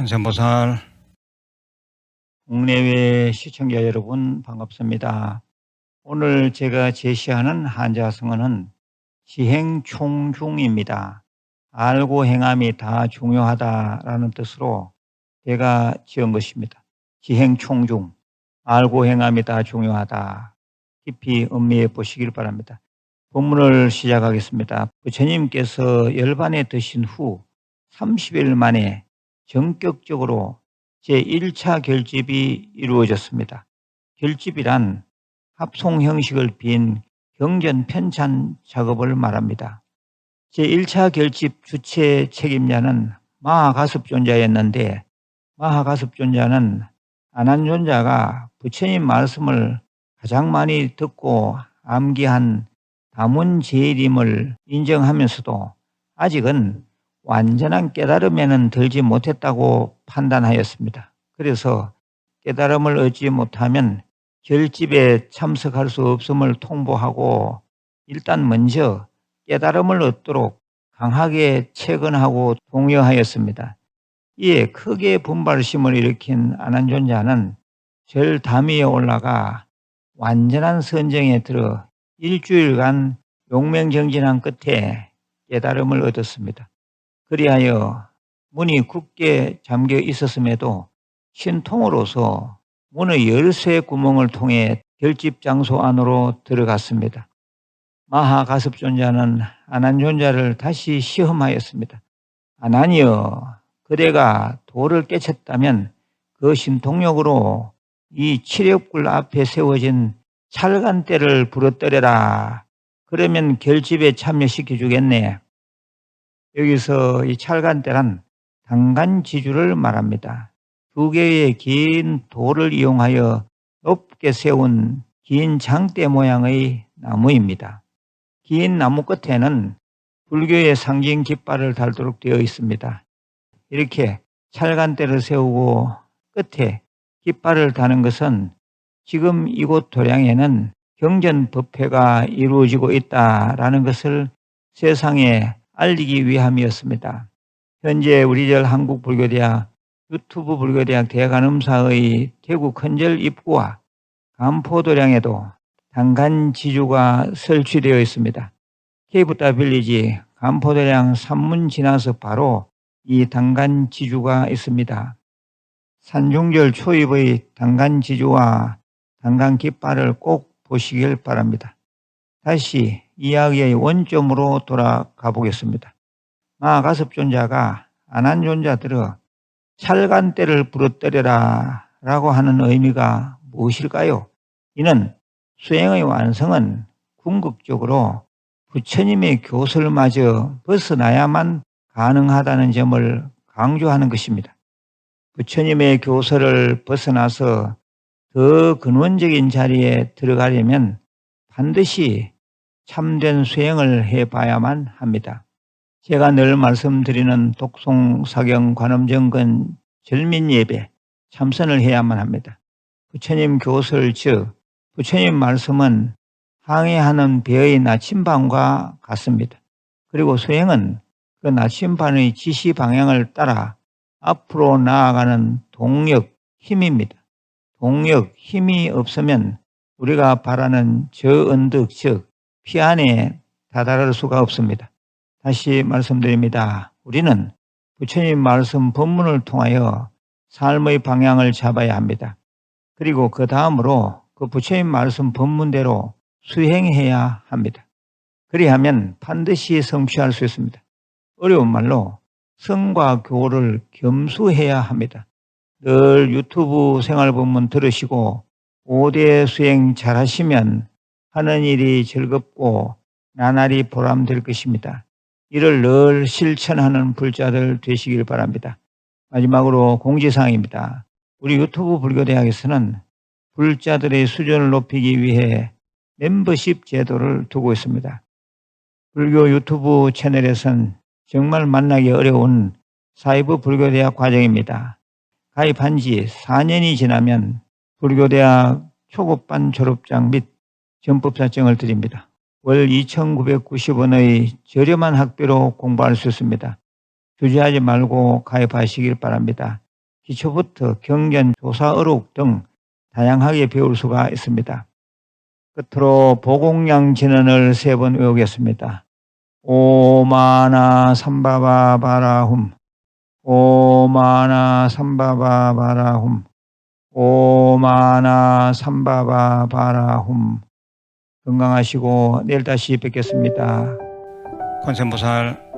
관세음보살 국내외 시청자 여러분 반갑습니다. 오늘 제가 제시하는 한자성어는 지행총중입니다. 알고 행함이 다 중요하다라는 뜻으로 제가 지은 것입니다. 지행총중, 알고 행함이 다 중요하다. 깊이 음미해 보시길 바랍니다. 본문을 시작하겠습니다. 부처님께서 열반에 드신 후 30일 만에 전격적으로 제1차 결집이 이루어졌습니다. 결집이란 합송 형식을 빈 경전 편찬 작업을 말합니다. 제1차 결집 주체 책임자는 마하가습존자였는데 마하가습존자는 안한존자가 부처님 말씀을 가장 많이 듣고 암기한 다문제일임을 인정하면서도 아직은 완전한 깨달음에는 들지 못했다고 판단하였습니다. 그래서 깨달음을 얻지 못하면 결집에 참석할 수 없음을 통보하고 일단 먼저 깨달음을 얻도록 강하게 채근하고 독려하였습니다. 이에 크게 분발심을 일으킨 안한존자는 절 담위에 올라가 완전한 선정에 들어 일주일간 용맹정진한 끝에 깨달음을 얻었습니다. 그리하여 문이 굳게 잠겨 있었음에도 신통으로서 문의 열쇠 구멍을 통해 결집 장소 안으로 들어갔습니다. 마하가섭존자는 아난존자를 다시 시험하였습니다. 아난이여 그대가 돌을 깨쳤다면 그 신통력으로 이 칠욕불 앞에 세워진 찰간대를 부러뜨려라. 그러면 결집에 참여시켜 주겠네. 여기서 이 찰간대란 당간지주를 말합니다. 두 개의 긴 돌을 이용하여 높게 세운 긴 장대 모양의 나무입니다. 긴 나무 끝에는 불교의 상징 깃발을 달도록 되어 있습니다. 이렇게 찰간대를 세우고 끝에 깃발을 다는 것은 지금 이곳 도량에는 경전법회가 이루어지고 있다라는 것을 세상에 알리기 위함이었습니다. 현재 우리절 한국 불교대학 유튜브 불교대학 대관음사의 대구 큰절 입구와 간포도량에도 당간지주가 설치되어 있습니다. 케이프타 빌리지 간포도량 산문 지나서 바로 이 당간지주가 있습니다. 산중절 초입의 당간지주와 당간깃발을 꼭 보시길 바랍니다. 다시 이야기의 원점으로 돌아가 보겠습니다. 마가섭존자가 안한존자들어 찰간대를 부러뜨려라 라고 하는 의미가 무엇일까요? 이는 수행의 완성은 궁극적으로 부처님의 교설마저 벗어나야만 가능하다는 점을 강조하는 것입니다. 부처님의 교설을 벗어나서 더 근원적인 자리에 들어가려면 반드시 참된 수행을 해봐야만 합니다. 제가 늘 말씀드리는 독송, 사경, 관음정근, 절민예배 참선을 해야만 합니다. 부처님 교설 즉 부처님 말씀은 항해하는 배의 나침반과 같습니다. 그리고 수행은 그 나침반의 지시 방향을 따라 앞으로 나아가는 동력, 힘입니다. 동력, 힘이 없으면 우리가 바라는 저 언덕, 즉, 피 안에 다다를 수가 없습니다. 다시 말씀드립니다. 우리는 부처님 말씀 본문을 통하여 삶의 방향을 잡아야 합니다. 그리고 그 다음으로 그 부처님 말씀 본문대로 수행해야 합니다. 그리하면 반드시 성취할 수 있습니다. 어려운 말로 성과 교를 겸수해야 합니다. 늘 유튜브 생활 본문 들으시고 5대 수행 잘 하시면 하는 일이 즐겁고 나날이 보람될 것입니다. 이를 늘 실천하는 불자들 되시길 바랍니다. 마지막으로 공지사항입니다. 우리 유튜브 불교대학에서는 불자들의 수준을 높이기 위해 멤버십 제도를 두고 있습니다. 불교 유튜브 채널에선 정말 만나기 어려운 사이버 불교대학 과정입니다. 가입한 지 4년이 지나면 불교대학 초급반 졸업장 및 전법사증을 드립니다. 월 2,990원의 저렴한 학비로 공부할 수 있습니다. 주저하지 말고 가입하시길 바랍니다. 기초부터 경전, 조사, 어록 등 다양하게 배울 수가 있습니다. 끝으로 보공양 진언을 세 번 외우겠습니다. 오마나 삼바바 바라훔 오마나 삼바바 바라훔 오마나 삼바바 바라훔 건강하시고 내일 다시 뵙겠습니다. 권센보살